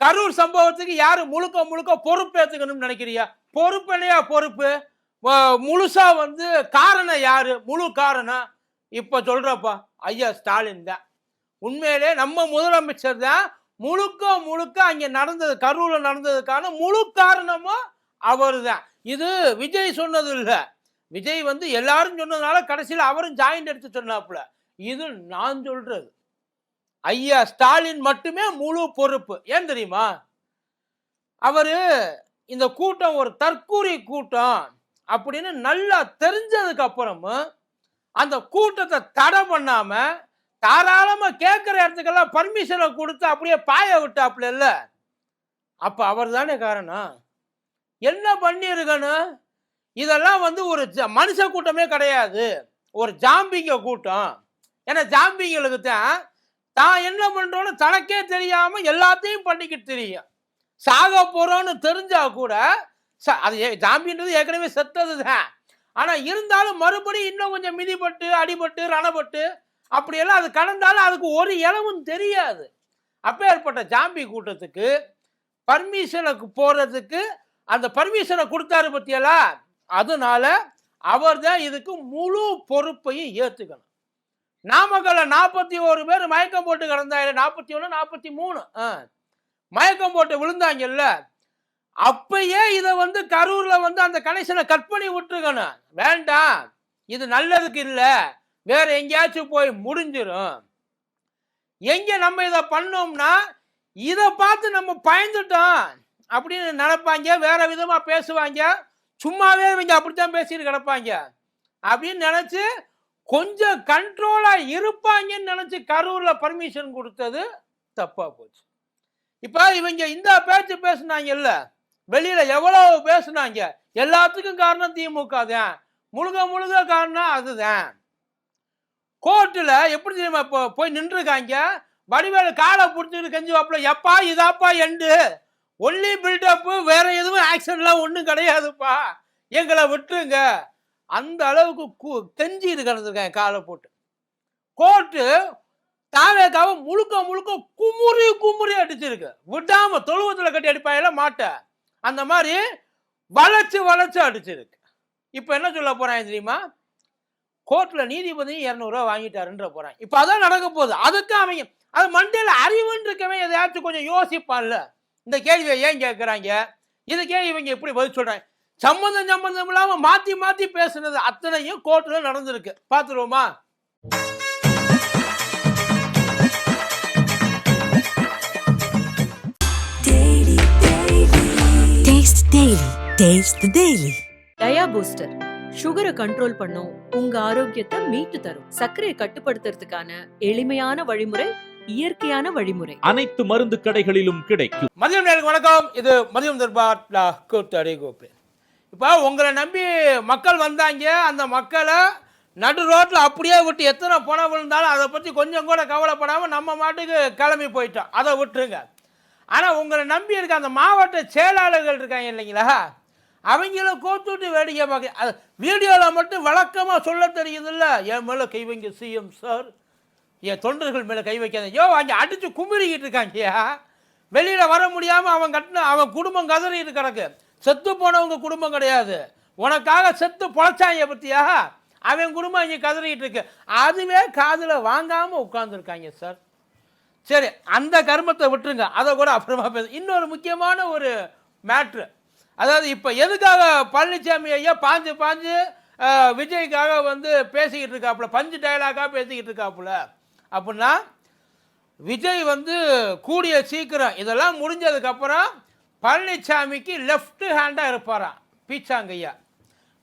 கரூர் சம்பவத்துக்கு யாரு முழுக்க முழுக்க பொறுப்பேற்றுக்கணும்னு நினைக்கிறியா? பொறுப்பு பொறுப்பு? முழுசா வந்து காரணம் யாரு? முழு காரணம் இப்ப சொல்றப்பா ஐயா ஸ்டாலின் தான். உண்மையிலே நம்ம முதலமைச்சர் தான் முழுக்க முழுக்க அங்க நடந்தது கரூர்ல நடந்ததுக்கான முழு காரணமும் அவர் தான். இது விஜய் சொன்னது இல்லை. விஜய் வந்து எல்லாரும் சொன்னதுனால கடைசியில் அவரும் ஜாயிண்ட் எடுத்து சொன்னாப்புல. இது நான் சொல்றது. ஐயா ஸ்டாலின் மட்டுமே முழு பொறுப்பு. ஏன் தெரியுமா? அவர் இந்த கூட்டம் ஒரு தற்கூரி கூட்டம் அப்படின்னு நல்லா தெரிஞ்சதுக்கு அப்புறமும் அந்த கூட்டத்தை தடை பண்ணாம தாராளமா கேட்குற இடத்துக்கெல்லாம் பர்மிஷனை கொடுத்து அப்படியே பாய விட்டாப்புல இல்ல. அப்ப அவர் தானே காரணம்? என்ன பண்ணியிருக்கணும் இதெல்லாம் வந்து ஒரு ஜ- மனுஷ கூட்டமே கிடையாது. ஒரு ஜாம்பிங்க கூட்டம். ஏன்னா ஜாம்பிங்களுக்கு தான் தான் என்ன பண்ணுறோன்னு தனக்கே தெரியாம எல்லாத்தையும் பண்ணிக்கிட்டு தெரியும். சாக போறோம்னு தெரிஞ்சா கூட ச- அது ஏ- ஜாம்பின்றது ஏற்கனவே செத்தது தான். ஆனால் இருந்தாலும் மறுபடியும் இன்னும் கொஞ்சம் மிதிப்பட்டு அடிபட்டு ரணப்பட்டு அப்படியெல்லாம் அது கடந்தாலும் அதுக்கு ஒரு இளவும் தெரியாது. அப்பேற்பட்ட ஜாம்பி கூட்டத்துக்கு பர்மிஷனுக்கு போகிறதுக்கு அந்த பர்மிஷனை கொடுத்தாரு பற்றியெல்லாம் அதனால அவர் தான் இதுக்கு முழு பொறுப்பையும் ஏற்றுக்கணும் நாமக்கல்ல நாற்பத்தி ஒரு பேர் மயக்கம் போட்டு கிடந்தாங்க நாற்பத்தி ஒன்று நாற்பத்தி மூணு. ஆ. மயக்கம் போட்டு விழுந்தாங்கல்ல அப்பயே இதை வந்து கரூர்ல வந்து அந்த கனெக்ஷனை கட் பண்ணி விட்டுருக்கணும். வேண்டாம். இது நல்லதுக்கு இல்லை. வேற எங்கேயாச்சும் போய் முடிஞ்சிடும் எங்க நம்ம இதை பண்ணோம்னா இதை பார்த்து நம்ம பயந்துட்டோம் அப்படின்னு நினைப்பாங்க. வேற விதமா பேசுவாங்க. சும்மாவே இவங்க அப்படித்தான் பேசிட்டு கிடப்பாங்க. அப்படின்னு நினைச்சு கொஞ்சம் கண்ட்ரோலா இருப்பாங்கன்னு நினைச்சு கரூர்ல பர்மிஷன் கொடுத்தது தப்பா போச்சு. இப்ப இவங்க இந்த பேச்சு பேசுனாங்கல்ல வெளியில எவ்வளவு பேசினாங்க? எல்லாத்துக்கும் காரணம் திமுக தான். முழுக முழுக காரணம் அதுதான். கோர்ட்டில் எப்படி தெரியுமா இப்போ போய் நின்றுருக்காங்க? வடிவேலு காலை பிடிச்சிட்டு கஞ்சி வாப்பில் எப்பா இதாப்பா எண்டு? ஒன்லி பில்டப்பு வேற எதுவும் ஆக்ஷன்லாம் ஒன்றும் கிடையாதுப்பா. எங்களை விட்டுருங்க. அந்த அளவுக்கு கு- இது கிடந்திருக்காங்க காலை போட்டு. கோர்ட்டு தாவேக்காவை முழுக்க முழுக்க குமுறி குமுறி அடிச்சிருக்கு. விடாம தொழுவத்தில் கட்டி அடிப்பாயில மாட்டை. அந்த மாதிரி வளைச்சு வளைச்சு அடிச்சிருக்கு. இப்போ என்ன சொல்ல போறாங்க தெரியுமா? கோர்ட்டில் நீதிபதி இரநூறுவா வாங்கிட்டாருன்ற போறாங்க இப்போ அதான் நடக்க போகுது. அதுக்கு அவங்க அது மண்டையில் அறிவுன்னு இருக்கவே எதையாச்சும் கொஞ்சம் யோசிப்பான்ல. இந்த கேள்வியை ஏன் கேட்குறாங்க? இதுக்கே இவங்க எப்படி பதில் சொல்றாங்க? சம்மந்தம் சம்மந்தம் இல்லாம மாத்தி மாத்தி பேசுனது அத்தனையும் கோர்ட்ல நடந்திருக்கு. Daily. டயா பூஸ்டர் சுகரை கண்ட்ரோல் பண்ணும் உங்க ஆரோக்கியத்தை மீட்டு தரும். சர்க்கரையை கட்டுப்படுத்துறதுக்கான எளிமையான வழிமுறை இயற்கையான வழிமுறை. அனைத்து மருந்து கடைகளிலும் கிடைக்கும். மதியம் வணக்கம். இது மதியம் தர்பார் கூத்தடி கோப்பு இப்போ உங்களை நம்பி மக்கள் வந்தாங்க அந்த மக்களை நடு ரோட்டில் அப்படியே விட்டு எத்தனை பணம் விழுந்தாலும் அதை பற்றி கொஞ்சம் கூட கவலைப்படாமல் நம்ம மாட்டுக்கு கிளம்பி போயிட்டோம். அதை விட்டுருங்க. ஆனால் உங்களை நம்பி இருக்க அந்த மாவட்ட செயலாளர்கள் இருக்காங்க இல்லைங்களா? அவங்களும் கோத்துட்டு வேடிக்கை பார்க்க அது வீடியோவில் மட்டும் வழக்கமாக சொல்ல தெரியுதுல்ல? என் மேலே கை வைங்க சிஎம் சார். என் தொண்டர்கள் மேலே கை வைக்காத. யோ அங்கே அடித்து குமிரிக்கிட்டு இருக்காங்கயா வெளியில் வர முடியாமல் அவன் கட்டின அவன் குடும்பம் கதறிட்டு கிடக்கு. செத்து போனவங்க குடும்பம் கிடையாது. உனக்காக செத்து பொழைச்சாங்க பற்றியா அவன் குடும்பம் இங்கே கதறிக்கிட்டு இருக்கு. அதுவே காதில் வாங்காமல் உட்காந்துருக்காங்க சார் சரி அந்த கர்மத்தை விட்டுருங்க. அதை கூட அப்புறமா பேச இன்னொரு முக்கியமான ஒரு மேட்ரு அதாவது இப்போ எதுக்காக பழனிசாமி ஐயா பாஞ்சு பாஞ்சு விஜய்க்காக வந்து பேசிக்கிட்டு இருக்காப்புல பஞ்சு டயலாக்காக பேசிக்கிட்டு இருக்காப்புல? அப்படின்னா விஜய் வந்து கூடிய சீக்கிரம் இதெல்லாம் முடிஞ்சதுக்கப்புறம் பழனிசாமிக்கு லெஃப்ட் ஹேண்டாக இருப்பாராம் பீச்சாங்கையா?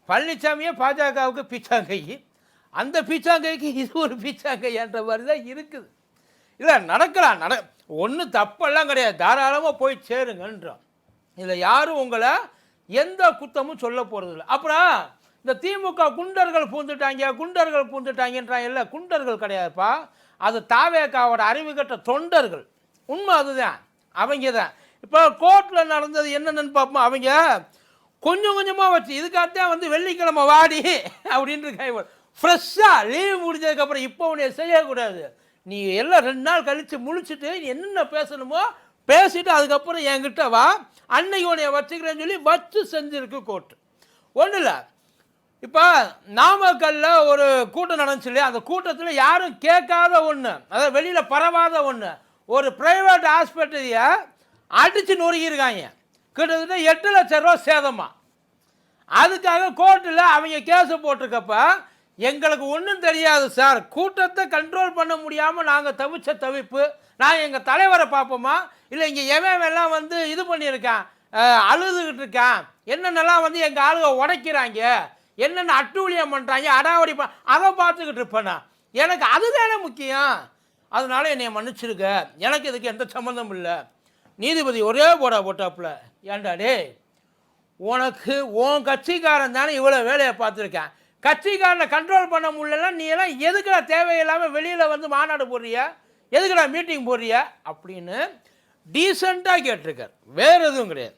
பழனிசாமியே பாஜகவுக்கு பீச்சாங்கை. அந்த பீச்சாங்கைக்கு இது ஒரு பீச்சாங்கையான்ற மாதிரி தான் இருக்குது. இல்லை நடக்கலாம் நட ஒன்றும் தப்பெல்லாம் கிடையாது. தாராளமாக போய் சேருங்கன்றோம். இதில் யாரும் உங்களை எந்த குத்தமும் சொல்ல போகிறதில்ல அப்புறம் இந்த திமுக குண்டர்கள் பூந்துட்டாங்க குண்டர்கள் பூந்துட்டாங்கன்றாங்க. இல்லை குண்டர்கள் கிடையாதுப்பா. அது தாவேக்காவோட அறிவு கட்ட தொண்டர்கள். உண்மை அதுதான். அவங்க தான். இப்போ கோர்ட்டில் நடந்தது என்னென்னு பார்ப்போம். அவங்க கொஞ்சம் கொஞ்சமாக வச்சு இதுக்காகத்தான் வந்து வெள்ளிக்கிழமை வாடி அப்படின்னு இருக்காங்க ஃப்ரெஷ்ஷாக லீவ் முடிஞ்சதுக்கப்புறம் இப்போ உன்னை செய்யக்கூடாது. நீ எல்லாம் ரெண்டு நாள் கழித்து முழிச்சிட்டு நீ என்னென்ன பேசணுமோ பேசிட்டு அதுக்கப்புறம் என்கிட்ட வா. அன்னைக்கு உன்னைய வச்சுக்கிறேன்னு சொல்லி வச்சு செஞ்சுருக்கு கோர்ட்டு ஒன்றும் இல்லை. இப்போ நாமக்கல்ல ஒரு கூட்டம் நடந்துச்சு இல்லையா? அந்த கூட்டத்தில் யாரும் கேட்காத ஒன்று அதாவது வெளியில் பரவாத ஒன்று ஒரு ப்ரைவேட் ஹாஸ்பிட்டலையை அடித்து நொறுக்கியிருக்காங்க. கிட்டத்தட்ட எட்டு லட்சம் ரூபா சேதமாக அதுக்காக கோர்ட்டில் அவங்க கேஸு போட்டிருக்கப்ப எங்களுக்கு ஒன்றும் தெரியாது சார். கூட்டத்தை கண்ட்ரோல் பண்ண முடியாமல் நாங்கள் தவிச்ச தவிப்பு. நான் எங்கள் தலைவரை பார்ப்போமா? இல்லை இங்கே எவன் வந்து இது பண்ணியிருக்கான்? அழுதுகிட்டு இருக்கான்? என்னென்னலாம் வந்து எங்கள் ஆளுக உடைக்கிறாங்க? என்னென்ன அட்டூழியம் பண்ணுறாங்க அடாவடி ப அதை பார்த்துக்கிட்டு இருப்பேண்ணா நான். எனக்கு அதுதானே முக்கியம். அதனால் என்னை மன்னிச்சிருக்க எனக்கு இதுக்கு எந்த சம்மந்தமும் இல்லை. நீதிபதி ஒரே போடா போட்டாப்புல. ஏன்டா டேய் உனக்கு உன் கட்சிக்காரன் தானே இவ்வளோ வேலையை பார்த்துருக்கேன். கட்சிக்காரனை கண்ட்ரோல் பண்ண முடியலன்னா நீ எல்லாம் எதுக்குடா தேவையில்லாமல் வெளியில் வந்து மாநாடு போடுறியா? எதுக்குடா மீட்டிங் போடுறியா? அப்படின்னு டீசெண்டாக கேட்டிருக்கார். வேறு எதுவும் கிடையாது.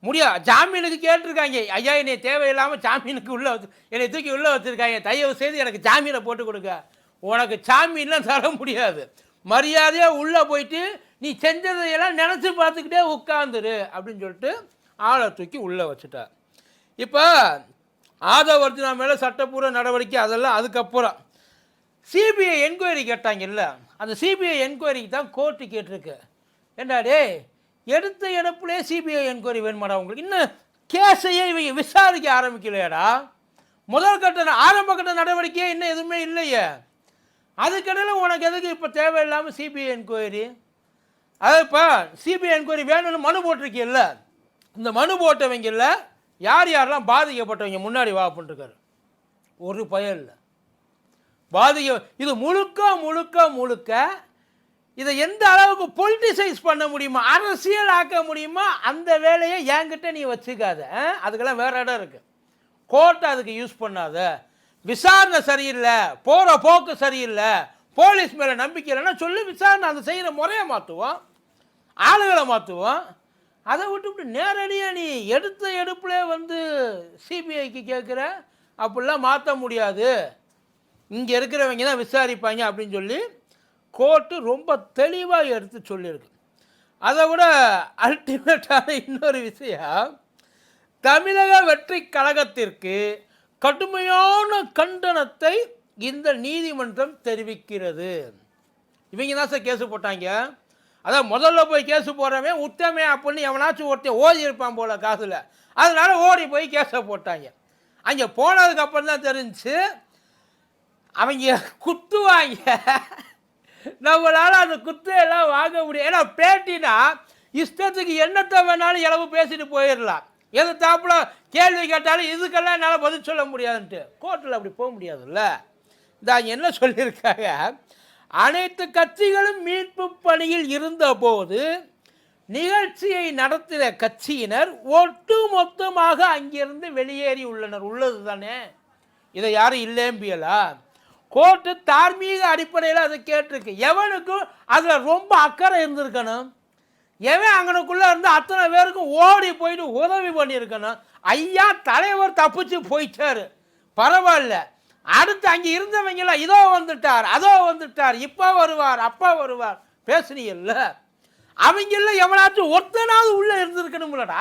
முடியா? ஜாமீனுக்கு கேட்டிருக்காங்க. ஐயா என்னை தேவையில்லாமல் ஜாமீனுக்கு உள்ளே வச்சு என்னை தூக்கி உள்ளே வச்சுருக்காங்க. தயவு செய்து எனக்கு ஜாமீனை போட்டு கொடுங்க. உனக்கு ஜாமீன்லாம் தர முடியாது. மரியாதையாக உள்ளே போயிட்டு நீ செஞ்சதையெல்லாம் நினச்சி பார்த்துக்கிட்டே உட்காந்துரு அப்படின்னு சொல்லிட்டு ஆளை தூக்கி உள்ளே வச்சுட்டார். இப்போ ஆதவர்ஜுனா மேலே சட்டப்பூர்வ நடவடிக்கை அதெல்லாம் அதுக்கப்புறம். சிபிஐ என்கொயரி கேட்டாங்கல்ல அந்த சிபிஐ என்கொயரிக்கு தான் கோர்ட்டு கேட்டிருக்கு. ஏண்டா எடுத்த எடுப்புலே சிபிஐ என்கொயரி வேணுமாடா உங்களுக்கு? இன்னும் கேஸையே இவங்க விசாரிக்க ஆரம்பிக்கலையாடா? முதல் கட்ட ஆரம்ப கட்ட நடவடிக்கையே இன்னும் எதுவுமே இல்லையே. அதுக்கடையில் உனக்கு எதுக்கு இப்போ தேவையில்லாமல் சிபிஐ என்கொயரி அதாவது இப்போ சிபிஐ என்கொயரி வேணும்னு மனு போட்டிருக்கீல்ல? இந்த மனு போட்டவங்கல்ல யார் யாரெல்லாம் பாதிக்கப்பட்டவங்க முன்னாடி வா பண்ணிருக்காரு ஒரு பயன் இல்லை. பாதிக்க இது முழுக்க முழுக்க முழுக்க இதை எந்த அளவுக்கு பொலிட்டிசைஸ் பண்ண முடியுமா? அரசியல் ஆக்க முடியுமா? அந்த வேலையை என்கிட்ட நீ வச்சுக்காத. அதுக்கெல்லாம் வேற இடம் இருக்குது கோர்ட்டை அதுக்கு யூஸ் பண்ணாத. விசாரணை சரியில்லை போகிற போக்கு சரியில்லை போலீஸ் மேலே நம்பிக்கை இல்லைன்னா சொல்லி விசாரணை அந்த செய்கிற முறையை மாற்றுவோம் ஆளுகளை மாற்றுவோம் அதை விட்டுவிட்டு நேரடியாக நீ எடுத்த எடுப்பிலே வந்து சிபிஐக்கு கேட்குற அப்படிலாம் மாற்ற முடியாது. இங்கே இருக்கிறவங்க தான் விசாரிப்பாங்க அப்படின்னு சொல்லி கோர்ட்டு ரொம்ப தெளிவாக எடுத்து சொல்லியிருக்கு. அதை விட அல்டிமேட்டான இன்னொரு விஷயம் தமிழக வெற்றி கழகத்திற்கு கடுமையான கண்டனத்தை இந்த நீதிமன்றம் தெரிவிக்கிறது. இவங்க தான் சார் கேஸு போட்டாங்க? அதான் முதல்ல போய் கேஸு போடுறவன் உத்தமே அப்படின்னு எவனாச்சும் ஒருத்தன் ஓடி இருப்பான் போல காசில் அதனால ஓடி போய் கேஸை போட்டாங்க. அங்கே போனதுக்கப்புறம் தான் தெரிஞ்சுச்சு அவங்க குத்துவாங்க. நம்மளால் அந்த குத்தையெல்லாம் வாங்க முடியும். ஏன்னா பேட்டினா இஷ்டத்துக்கு என்னத்தை வேணாலும் இளவு பேசிட்டு போயிடலாம். எது தாப்புல கேள்வி கேட்டாலும் இதுக்கெல்லாம் என்னால் பதில் சொல்ல முடியாதுன்ட்டு. கோர்ட்டில் அப்படி போக முடியாதுல்ல. இந்த என்ன சொல்லியிருக்காங்க? அனைத்து கட்சிகளும் மீட்பு பணியில் இருந்தபோது நிகழ்ச்சியை நடத்தின கட்சியினர் ஒட்டு மொத்தமாக அங்கிருந்து வெளியேறி உள்ளனர். உள்ளது தானே இதை யாரும் இல்லேம்பியலா கோர்ட்டு தார்மீக அடிப்படையில் அதை கேட்டிருக்கு. எவனுக்கும் அதில் ரொம்ப அக்கறை இருந்திருக்கணும். எவன் அங்கனுக்குள்ளே இருந்து அத்தனை பேருக்கும் ஓடி போயிட்டு உதவி பண்ணியிருக்கணும் ஐயா தலைவர் தப்பிச்சு போயிட்டாரு. பரவாயில்ல. அடுத்து அங்கே இருந்தவங்களாம் இதோ வந்துட்டார் அதோ வந்துட்டார் இப்போ வருவார் அப்பா வருவார். பேசுனீங்கல்ல? அவங்கள எவனாச்சும் ஒருத்தனாவது உள்ளே இருந்திருக்கணும்லடா.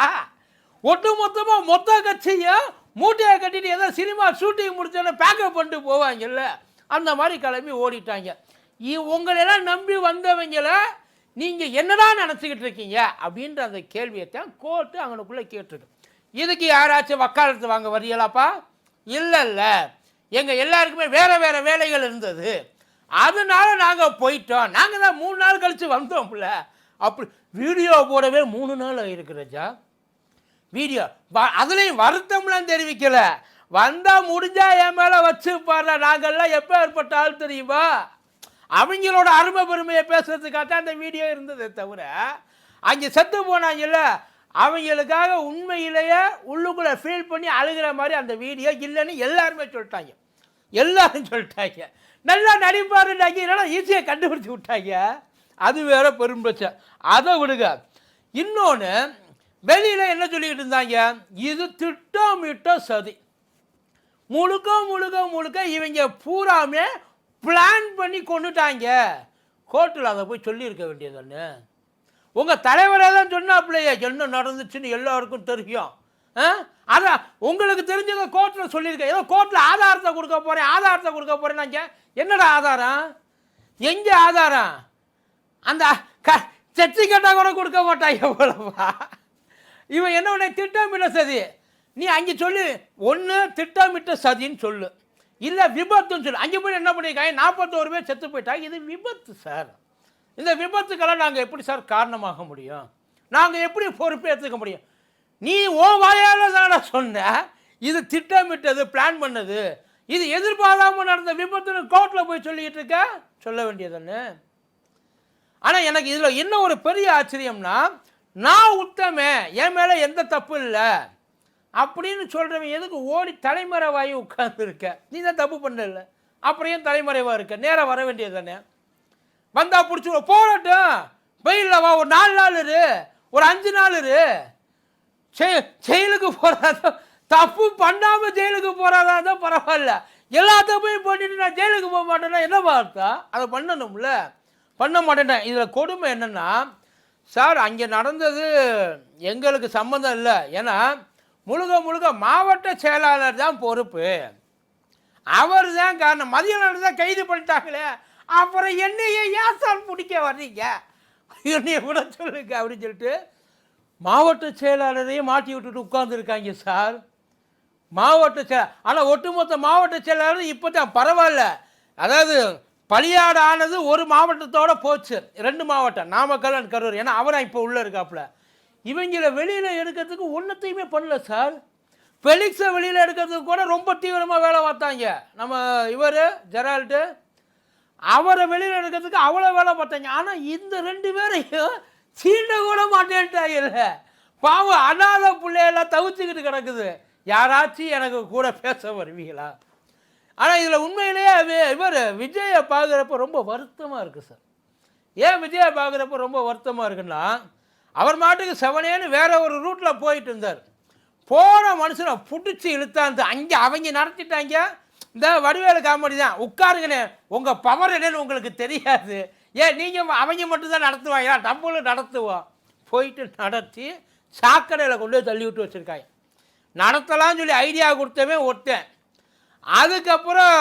ஒட்டு மொத்தமாக மொத்த கட்சியும் மூட்டையை கட்டிட்டு ஏதோ சினிமா ஷூட்டிங் முடிச்சோன்னே பேக்கப் பண்ணிட்டு போவாங்கல்ல. அந்த மாதிரி கிளம்பி ஓடிட்டாங்க. இ- உங்களெல்லாம் நம்பி வந்தவங்கள நீங்கள் என்னடா நினச்சிக்கிட்டு இருக்கீங்க? அப்படின்ற அந்த கேள்வியைத்தான் கோர்ட்டு அவனுக்குள்ளே கேட்டிருக்கு இதுக்கு யாராச்சும் வக்காலத்து வாங்க வரீங்களாப்பா இல்லை இல்லை. எங்கள் எல்லாருக்குமே வேறு வேறு வேலைகள் இருந்தது. அதனால நாங்கள் போயிட்டோம். நாங்கள் தான் மூணு நாள் கழித்து வந்தோம்ல. அப்படி வீடியோ போடவே மூணு நாள் ஆயிருக்கு வீடியோ. அதுலேயும் வருத்தம்லாம் தெரிவிக்கலை. வந்தால் முடிஞ்சா என் மேலே வச்சு பாருல நாங்கள்லாம் எப்போ ஏற்பட்ட ஆள் தெரியுமா? அவங்களோட அருமை பெருமையை பேசுறதுக்காக தான் அந்த வீடியோ இருந்ததே தவிர அங்கே செத்து போனாங்கல்ல அவங்களுக்காக உண்மையிலேயே உள்ளுக்குள்ளே ஃபீல் பண்ணி அழுகிற மாதிரி அந்த வீடியோ இல்லைன்னு எல்லாருமே சொல்லிட்டாங்க. எல்லாரும் சொல்லிட்டாங்க. நல்லா நடிப்பாருன்னாங்க இல்லைன்னா ஈஸியாக கண்டுபிடிச்சி விட்டாங்க. அது வேற பெரும் பிரச்சனை. அதை விடுங்க. இன்னொன்று வெளியில் என்ன சொல்லிக்கிட்டு இருந்தாங்க? இது திட்டமிட்ட சதி. முழுக்க முழுக்க முழுக்க இவங்க பூராமே பிளான் பண்ணி கொண்டுட்டாங்க. கோர்ட்டில் அதை போய் சொல்லியிருக்க வேண்டியதுன்னு உங்கள் தலைவரே தான் சொன்னாப்லையே என்ன நடந்துச்சுன்னு எல்லாருக்கும் தெரியும். ஆ? அதான் உங்களுக்கு தெரிஞ்சதை கோர்ட்டில் சொல்லியிருக்கேன் ஏதோ கோர்ட்டில் ஆதாரத்தை கொடுக்க போகிறேன் ஆதாரத்தை கொடுக்க போகிறேன் என்னடா ஆதாரம்? எங்கே ஆதாரம்? அந்த க சர்டிஃபிகேட்டாக கூட கொடுக்க மாட்டான் எவ்வளவா? இவன் என்ன உடனே திட்டமிட்ட சதி? நீ அங்கே சொல்லு ஒன்று திட்டமிட்ட சதின்னு சொல்லு. இல்லை விபத்துன்னு சொல்லி அங்கே போய் என்ன பண்ணியிருக்காங்க? நாற்பத்தோரு பேர் செத்து போயிட்டாங்க. இது விபத்து சார். இந்த விபத்துக்கெல்லாம் நாங்கள் எப்படி சார் காரணமாக முடியும்? நாங்கள் எப்படி பொறுப்பேற்றுக்க முடியும்? நீ ஓ வாயால் தானே சொன்ன இது திட்டமிட்டது பிளான் பண்ணது. இது எதிர்பாராமல் நடந்த விபத்துன்னு கோர்ட்டில் போய் சொல்லிக்கிட்டு இருக்க? சொல்ல வேண்டியதுன்னு ஆனால் எனக்கு இதில் என்ன ஒரு பெரிய ஆச்சரியம்னா நான் உத்தமே என் மேலே எந்த தப்பு இல்லை. அப்படின்னு சொல்கிறவன் எதுக்கு ஓடி தலைமறைவாகி உட்கார்ந்துருக்க? நீ தான் தப்பு பண்ணல. அப்புறம் ஏன் தலைமறைவாக இருக்க? நேராக வர வேண்டியது தானே. வந்தால் பிடிச்சி போகட்டும். வெயிலில் வா. ஒரு நாலு நாள் இரு. ஒரு அஞ்சு நாள் இரு. செய்- ஜெயிலுக்கு போறாதோ தப்பு பண்ணாமல் ஜெயிலுக்கு போகிறாதா தான் பரவாயில்ல. எல்லா தப்பையும் பண்ணிட்டு நான் ஜெயிலுக்கு போக மாட்டேன்னா என்ன பார்த்தா அதை பண்ணணும்ல. பண்ண மாட்டேன் இதில் கொடுமை என்னென்னா சார் அங்கே நடந்தது எங்களுக்கு சம்மந்தம் இல்லை. ஏன்னா முழுக முழுக்க மாவட்ட செயலாளர் தான் பொறுப்பு. அவர் தான் காரணம். மதியம் தான் கைது பண்ணிட்டாங்களே. அப்புறம் என்னையே ஏன் சார் பிடிக்க வர்றீங்க? என்னைய கூட சொல்லுங்க அப்படின்னு சொல்லிட்டு மாவட்ட செயலாளரையும் மாட்டி விட்டுட்டு உட்கார்ந்துருக்காங்க சார். மாவட்ட செயலர் ஆனால் ஒட்டுமொத்த மாவட்ட செயலாளர் இப்போ தான் பரவாயில்ல. அதாவது பலியாடு ஆனது ஒரு மாவட்டத்தோட போச்சு. ரெண்டு மாவட்டம் நாமக்கல் அண்ட் கரூர். ஏன்னா அவராக இப்போ உள்ளே இருக்காப்புல. இவங்கள வெளியில் எடுக்கிறதுக்கு ஒன்றத்தையுமே பண்ணல சார். ஃபெலிக்ஸை வெளியில் எடுக்கிறதுக்கு கூட ரொம்ப தீவிரமாக வேலை பார்த்தாங்க. நம்ம இவர் ஜெரால்டு அவரை வெளியில் எடுக்கிறதுக்கு அவ்வளோ வேலை பார்த்தாங்க. ஆனால் இந்த ரெண்டு பேரையும் சீண்ட கூட மாட்டேன்ட்டாங்கல்ல பாவம் அனாத பிள்ளையெல்லாம் தவிச்சுக்கிட்டு கிடக்குது. யாராச்சும் எனக்கு கூட பேச வருவீங்களா? ஆனால் இதில் உண்மையிலேயே இவர் விஜயை பார்க்குறப்ப ரொம்ப வருத்தமாக இருக்குது சார். ஏன் விஜயை பார்க்குறப்ப ரொம்ப வருத்தமாக இருக்குன்னா அவர் மாட்டுக்கு செவனேன்னு வேற ஒரு ரூட்டில் போயிட்டு இருந்தார். போன மனுஷனை பிடிச்சி இழுத்தாந்து அங்கே அவங்க நடத்திட்டாங்க. இந்த வடிவேலு காமெடி தான். உட்காருங்கண்ணே உங்கள் பவர் என்னன்னு உங்களுக்கு தெரியாது. ஏன் நீங்கள் அவங்க மட்டும்தான் நடத்துவாங்களா? நம்மளும் நடத்துவோம். போயிட்டு நடத்தி சாக்கடையில் கொண்டு போய் தள்ளி விட்டு வச்சுருக்காங்க. நடத்தலாம்னு சொல்லி ஐடியா கொடுத்தவன் ஒருத்தன். அதுக்கப்புறம்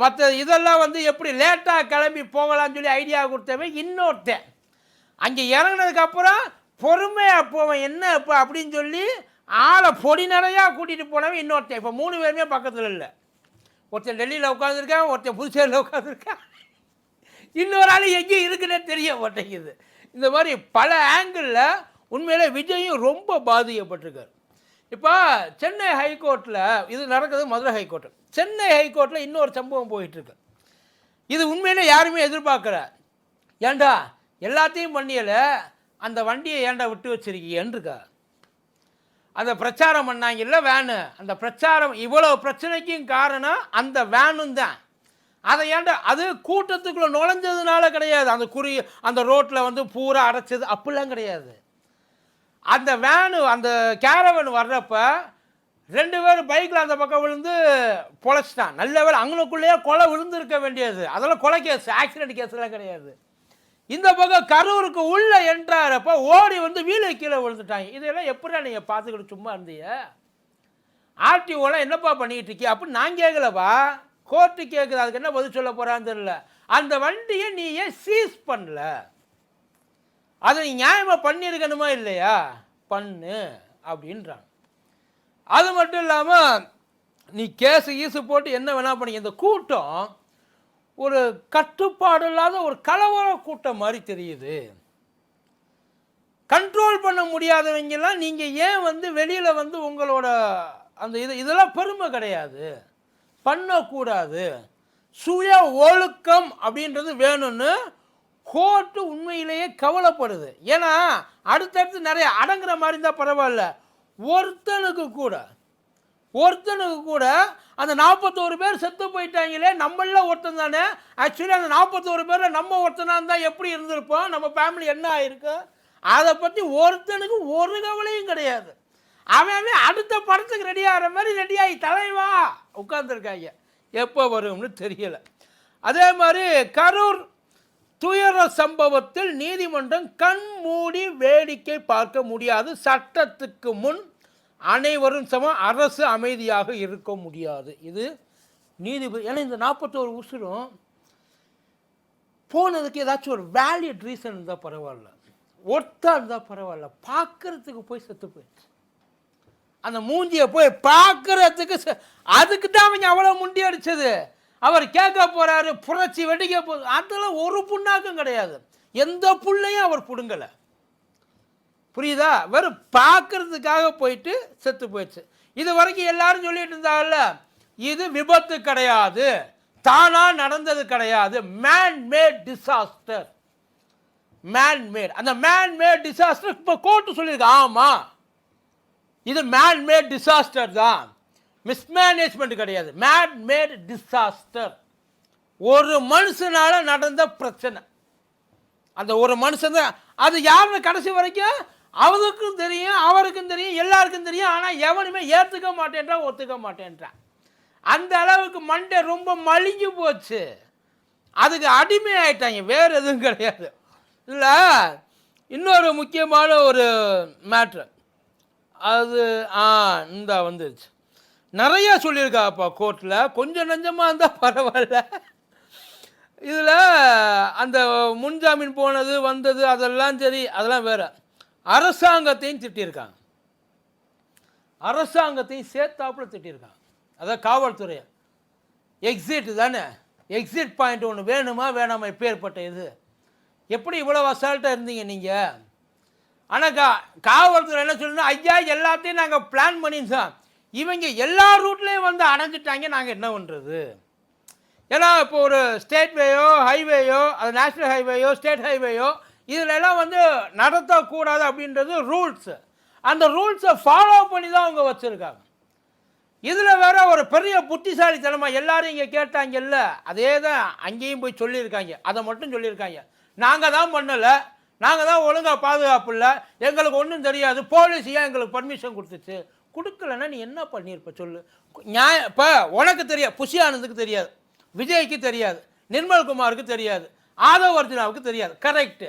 மற்ற இதெல்லாம் வந்து எப்படி லேட்டாக கிளம்பி போகலான்னு சொல்லி ஐடியா கொடுத்தவன் இன்னொருத்தன். அங்கே இறங்குனதுக்கப்புறம் பொறுமையாக போவேன் என்ன இப்போ அப்படின்னு சொல்லி ஆளை பொடி நிறையா கூட்டிகிட்டு போனவன் இன்னொருத்தன். இப்போ மூணு பேருமே பக்கத்தில் இல்லை. ஒருத்தன் டெல்லியில் உட்காந்துருக்கான் ஒருத்தன் புதுச்சேரியில் உட்காந்துருக்கான் இன்னொரு ஆள் எங்கேயும் இருக்குன்னே தெரிய மாட்டேங்குது. இந்த மாதிரி பல ஆங்கிளில் உண்மையிலே விஜயும் ரொம்ப பாதிக்கப்பட்டிருக்கார். இப்போ சென்னை ஹைகோர்ட்டில் இது நடக்குது மதுரை ஹைகோர்ட். சென்னை ஹைகோர்ட்டில் இன்னொரு சம்பவம் போயிட்டுருக்கு இது உண்மையிலே யாருமே எதிர்பார்க்கல. ஏண்டா? எல்லாத்தையும் பண்ணியல அந்த வண்டியை ஏன்டா விட்டு வச்சிருக்கீங்கன்றிருக்கா அந்த பிரச்சாரம் பண்ணாங்கல்ல வேனு. அந்த பிரச்சாரம் இவ்வளோ பிரச்சனைக்கும் காரணம் அந்த வேனும் தான். அதை ஏன்டா அது கூட்டத்துக்குள்ளே நுழைஞ்சதுனால கிடையாது. அந்த குறி அந்த ரோட்டில் வந்து பூரா அடைச்சது அப்படிலாம் கிடையாது. அந்த வேனு அந்த கேரவன் வர்றப்ப ரெண்டு பேரும் பைக்கில் அந்த பக்கம் விழுந்து பொழைச்சிட்டான். நல்ல வேலை அங்கனுக்குள்ளேயே கொலை விழுந்திருக்க வேண்டியது. அதெல்லாம் கொலை கேஸ் ஆக்சிடென்ட் கேஸ்லாம் கிடையாது. இந்த பக்கம் கரூருக்கு உள்ள என்றாரப்ப ஓடி வந்து வீலை கீழே விழுந்துட்டாங்க. இதெல்லாம் எப்படிடா நீங்கள் பார்த்துக்கிட்டு சும்மா இருந்தீங்க? ஆர்டிஓலாம் என்னப்பா பண்ணிக்கிட்டு இருக்கீ? அப்படின்னு நான் கேட்கலப்பா கோர்ட்டு கேட்குது அதுக்கு என்ன பதில் சொல்ல போகிறான்னு தெரியல. அந்த வண்டியை நீ ஏன் சீஸ் பண்ணல? அதை நீ நியாயமாக பண்ணியிருக்கணுமா இல்லையா? பண்ணு அப்படின்றாங்க. அது மட்டும் இல்லாமல் நீ கேஸு கீஸு போட்டு என்ன வேணால் பண்ணி இந்த கூட்டம் ஒரு கட்டுப்பாடு இல்லாத ஒரு கலவர கூட்டம் மாதிரி தெரியுது. கண்ட்ரோல் பண்ண முடியாதவங்கெல்லாம் நீங்கள் ஏன் வந்து வெளியில் வந்து உங்களோட அந்த இது இதெல்லாம் பெருமை கிடையாது. பண்ணக்கூடாது. சுய ஒழுக்கம் அப்படின்றது வேணும்னு கோர்ட்டு உண்மையிலேயே கவலைப்படுது. ஏன்னா அடுத்தடுத்து நிறைய அடங்குற மாதிரி இருந்தால் பரவாயில்ல. ஒருத்தனுக்கு கூட ஒருத்தனுக்கு கூட அந்த நாற்பத்தோரு பேர் செத்து போயிட்டாங்களே நம்மள ஒருத்தன் தானே? ஆக்சுவலி அந்த நாற்பத்தோரு பேரில் நம்ம ஒருத்தனாக இருந்தால் எப்படி இருந்திருப்போம்? நம்ம ஃபேமிலி என்ன ஆயிருக்கு? அதை பற்றி ஒருத்தனுக்கு ஒரு கவலையும் கிடையாது. அவன் அவன் அடுத்த படத்துக்கு ரெடி ஆகிற மாதிரி ரெடி ஆகி தலைவா உட்காந்துருக்காங்க எப்போ வரும்னு தெரியலை. அதே மாதிரி கரூர் துயர சம்பவத்தில் நீதிமன்றம் கண் மூடி வேடிக்கை பார்க்க முடியாது. சட்டத்துக்கு முன் அனைவரும் சமம் அரசு அமைதியாக இருக்க முடியாது. இது நீதிபதி ஏன்னா இந்த நாற்பத்தோரு உசுரும் போனதுக்கு ஏதாச்சும் ஒரு வேலிட் ரீசன் இருந்தால் பரவாயில்ல. ஒர்த்தா இருந்தால் பரவாயில்ல. பார்க்கறதுக்கு போய் செத்து போயிடுச்சு. அந்த மூஞ்சியை போய் பார்க்கறதுக்கு செ- அதுக்கு தான் அவங்க அவ்வளோ முண்டி அடிச்சது. அவர் கேட்க போகிறாரு புரட்சி வெடிக்க போகுது அதெல்லாம் ஒரு புண்ணாக்கும் கிடையாது. எந்த புள்ளையும் அவர் பிடுங்கலை. புரியுதா? வெறும் பார்க்கறதுக்காக போயிட்டு செத்து போயிடுச்சு. இது வரைக்கும் எல்லாரும் சொல்லிட்டு இருந்தாங்கல்ல இது விபத்து கிடையாது தானாக நடந்தது கிடையாது. மேன்மேட் டிசாஸ்டர் மேன்மேட் அந்த மேன்மேட் டிசாஸ்டர் இப்போ கோர்ட்டு சொல்லியிருக்கு. ஆமாம் இது மேன்மேட் டிசாஸ்டர் தான். மிஸ்மேனேஜ்மெண்ட் கிடையாது. மேன்மேட் டிசாஸ்டர் ஒரு மனுஷனால நடந்த பிரச்சனை. அந்த ஒரு மனுஷன் தான். அது யாருன்னு கடைசி வரைக்கும் அவருக்கும் தெரியும் அவருக்கும் தெரியும் எல்லாருக்கும் தெரியும் ஆனால் எவனுமே ஏற்றுக்க மாட்டேன்றான் ஒத்துக்க மாட்டேன்றான் அந்த அளவுக்கு மண்டை ரொம்ப மலிஞ்சு போச்சு. அதுக்கு அடிமை ஆயிட்டாங்க வேறு எதுவும் கிடையாது. இல்லை இன்னொரு முக்கியமான ஒரு மேட்ரு அது ஆ இந்த வந்துருச்சு. நிறையா சொல்லியிருக்காப்பா கோர்ட்டில் கொஞ்சம் நஞ்சமாக இருந்தால் பரவாயில்ல. இதில் அந்த முன்ஜாமீன் போனது வந்தது அதெல்லாம் சரி அதெல்லாம் வேறு. அரசாங்கத்தையும் திட்டியிருக்காங்க. அரசாங்கத்தையும் சேர்த்தாப்புல திட்டியிருக்காங்க. அதான் காவல்துறையை எக்ஸிட் தானே? எக்ஸிட் பாயிண்ட் ஒன்று வேணுமா வேணாமா எப்பேற்பட்ட இது? எப்படி இவ்வளோ அசால்ட்டாக இருந்தீங்க நீங்கள் ஆனால் கா காவல்துறை என்ன சொல்லணும் ஐயா எல்லாத்தையும் நாங்கள் பிளான் பண்ணியிருந்தோம் இவங்க எல்லா ரூட்லேயும் வந்து அடைஞ்சிட்டாங்க நாங்கள் என்ன பண்ணுறது ஏன்னா இப்போ ஒரு ஸ்டேட் வேயோ ஹைவேயோ அது நேஷ்னல் ஹைவேயோ ஸ்டேட் ஹைவேயோ இதிலெல்லாம் வந்து நடத்தக்கூடாது அப்படின்றது ரூல்ஸு அந்த ரூல்ஸை ஃபாலோ பண்ணி தான் அவங்க வச்சுருக்காங்க. இதில் வேற ஒரு பெரிய புத்திசாலித்தனமாக எல்லாரும் இங்கே கேட்டாங்கல்ல அதே தான் அங்கேயும் போய் சொல்லியிருக்காங்க. அதை மட்டும் சொல்லியிருக்காங்க. நாங்கள் தான் பண்ணலை நாங்கள் தான் ஒழுங்காக பாதுகாப்பு இல்லை எங்களுக்கு ஒன்றும் தெரியாது போலீஸ் ஏன் எங்களுக்கு பர்மிஷன் கொடுத்துச்சு? கொடுக்கலன்னா நீ என்ன பண்ணியிருப்ப சொல்லு? நியாய இப்போ உனக்கு தெரியாது புஷி ஆனந்துக்கு தெரியாது விஜய்க்கு தெரியாது நிர்மல்குமாருக்கு தெரியாது ஆதவ் அர்ஜுனாவுக்கு தெரியாது கரெக்டு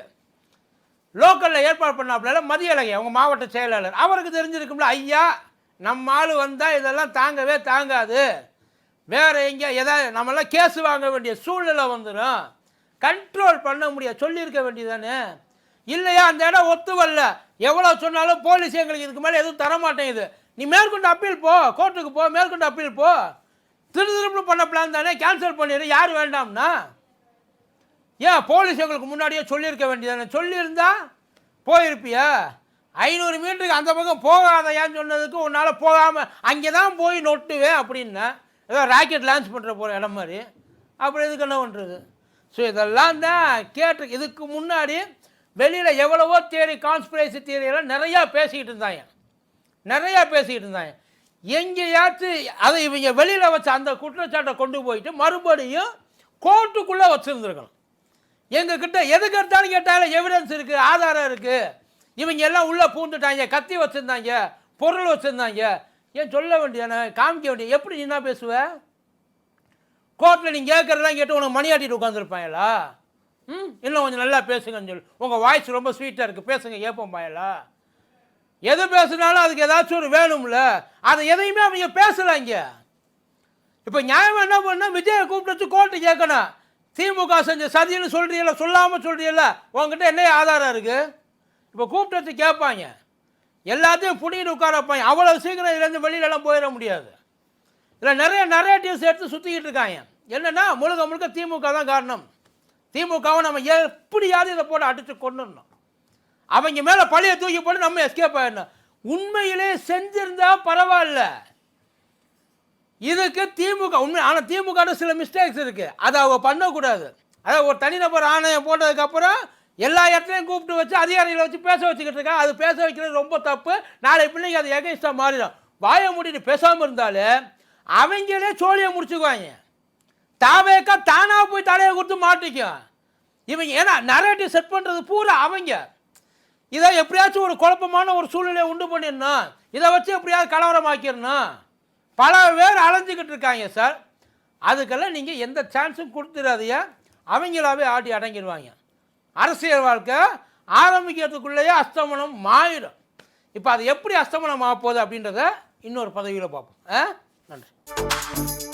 லோக்கலில் ஏற்பாடு பண்ணாப்புல மதியழகை அவங்க மாவட்ட செயலாளர். அவருக்கு தெரிஞ்சிருக்கும்ல ஐயா நம்ம ஆள் வந்தால் இதெல்லாம் தாங்கவே தாங்காது. வேறு எங்கே ஏதாவது நம்மளாம் கேஸ் வாங்க வேண்டிய சூழ்நிலை வந்துடும் கண்ட்ரோல் பண்ண முடியாது சொல்லியிருக்க வேண்டியதானே இல்லையா அந்த இடம் ஒத்து வரல எவ்வளோ சொன்னாலும் போலீஸ் எங்களுக்கு இதுக்கு மேலே எதுவும் தரமாட்டேங்குது. நீ மேற்கொண்டு அப்பீல் போ கோர்ட்டுக்கு போ மேற்கொண்டு அப்பீல் போ. திரு திரும்ப பண்ண பிளான் தானே கேன்சல் பண்ணிடு யார் வேண்டாம்னா? ஏன் போலீஸ் எங்களுக்கு முன்னாடியே சொல்லியிருக்க வேண்டியதானே? சொல்லியிருந்தா போயிருப்பியா. ஐநூறு மீட்டருக்கு அந்த பக்கம் போகாதையான்னு சொன்னதுக்கு உன்னால் போகாமல் அங்கே தான் போய் நொட்டுவேன் அப்படின்னா. ஏதோ ராக்கெட் லான்ச் பண்ணுற போகிற இடம் மாதிரி. அப்புறம் இதுக்கு என்ன பண்ணுறது ஸோ இதெல்லாம் தான் கேட்டு இதுக்கு முன்னாடி வெளியில் எவ்வளவோ தேரி கான்ஸ்பிரேசி தேரியெல்லாம் நிறையா பேசிக்கிட்டு இருந்தாங்க. நிறையா பேசிக்கிட்டு இருந்தாங்க. எங்கேயாச்சும் அதை இவங்க வெளியில் வச்ச அந்த குற்றச்சாட்டை கொண்டு போயிட்டு மறுபடியும் கோர்ட்டுக்குள்ளே வச்சுருந்துருக்கணும். எங்ககிட்ட எதுக்கு எடுத்தாலும் கேட்டாலும் எவிடன்ஸ் இருக்குது ஆதாரம் இருக்குது இவங்க எல்லாம் உள்ளே பூந்துட்டாங்க கத்தி வச்சுருந்தாங்க பொருள் வச்சுருந்தாங்க. ஏன் சொல்ல வேண்டியன காமிக்க வேண்டிய எப்படி நீ என்ன பேசுவ? கோர்ட்டில் நீங்கள் கேட்குறதெல்லாம் கேட்டு உனக்கு மணியாட்டிட்டு உட்காந்துருப்பாங்களா ம்? இன்னும் கொஞ்சம் நல்லா பேசுங்கன்னு சொல்லி. உங்கள் வாய்ஸ் ரொம்ப ஸ்வீட்டாக இருக்குது பேசுங்க ஏப்போம் பாயலா எது பேசுனாலும் அதுக்கு ஏதாச்சும் ஒரு வேணும்ல. அதை எதையுமே அவங்க பேசலாங்க இப்போ நியாயம் என்ன பண்ணால் விஜயை கூப்பிட்டு வச்சு கோர்ட்டு கேட்கணும். திமுக செஞ்ச சதின்னு சொல்றீல்ல சொல்லாமல் சொல்கிறீங்கள உங்ககிட்ட என்ன ஆதாரம் இருக்குது இப்போ கூப்பிட்டு வச்சு கேட்பாங்க எல்லாத்தையும் புடிங்கிட்டு உட்கார வைப்பாங்க அவ்வளோ சீக்கிரம் இதுலேருந்து வெளியிலலாம் போயிட முடியாது. இதில் நிறைய நரேட்டிவ்ஸ் எடுத்து சுற்றிக்கிட்டு இருக்காங்க. என்னன்னா முழுக்க முழுக்க திமுக தான் காரணம். திமுகவை நம்ம எப்படியாவது இதை போட்டு அடித்து கொண்டுடணும் அவங்க மேலே பழைய தூக்கி போட்டு நம்ம எஸ்கேப் ஆகிடணும் உண்மையிலே செஞ்சிருந்தா பரவாயில்ல. இதுக்கு திமுக உண்மை ஆனால் திமுக சில மிஸ்டேக்ஸ் இருக்குது அதை அவங்க பண்ணக்கூடாது. அதாவது ஒரு தனிநபர் ஆணையம் போட்டதுக்கப்புறம் எல்லா இடத்துலையும் கூப்பிட்டு வச்சு அதிகாரிகளை வச்சு பேச வச்சுக்கிட்டு இருக்கா? அது பேச வைக்கிறது ரொம்ப தப்பு. நாளை பிள்ளைங்க அது எகெயின்ஸ்டாக மாறிடும். வாயை முடிட்டு பேசாமல் இருந்தாலே அவங்களே சோழியை முடிச்சுக்குவாங்க. தாவேக்கா தானாக போய் தலையை கொடுத்து மாட்டிக்கும். இவங்க ஏன்னா நரேட்டிவ் செட் பண்ணுறது பூரா அவங்க. இதை எப்படியாச்சும் ஒரு குழப்பமான ஒரு சூழ்நிலையை உண்டு பண்ணிடணும். இதை வச்சு எப்படியாவது கலவரமாக்கிடணும். பல பேர் அலைஞ்சிக்கிட்டு இருக்காங்க சார். அதுக்கெல்லாம் நீங்கள் எந்த சான்ஸும் கொடுத்துடாதீங்க அவங்களாவே ஆட்டி அடங்கிடுவாங்க. அரசியல் வாழ்க்கை ஆரம்பிக்கிறதுக்குள்ளேயே அஸ்தமனம் மாறிடும். இப்போ அது எப்படி அஸ்தமனம் ஆக போகுது அப்படின்றத இன்னொரு பதவியில் பார்ப்போம். ஆ? நன்றி.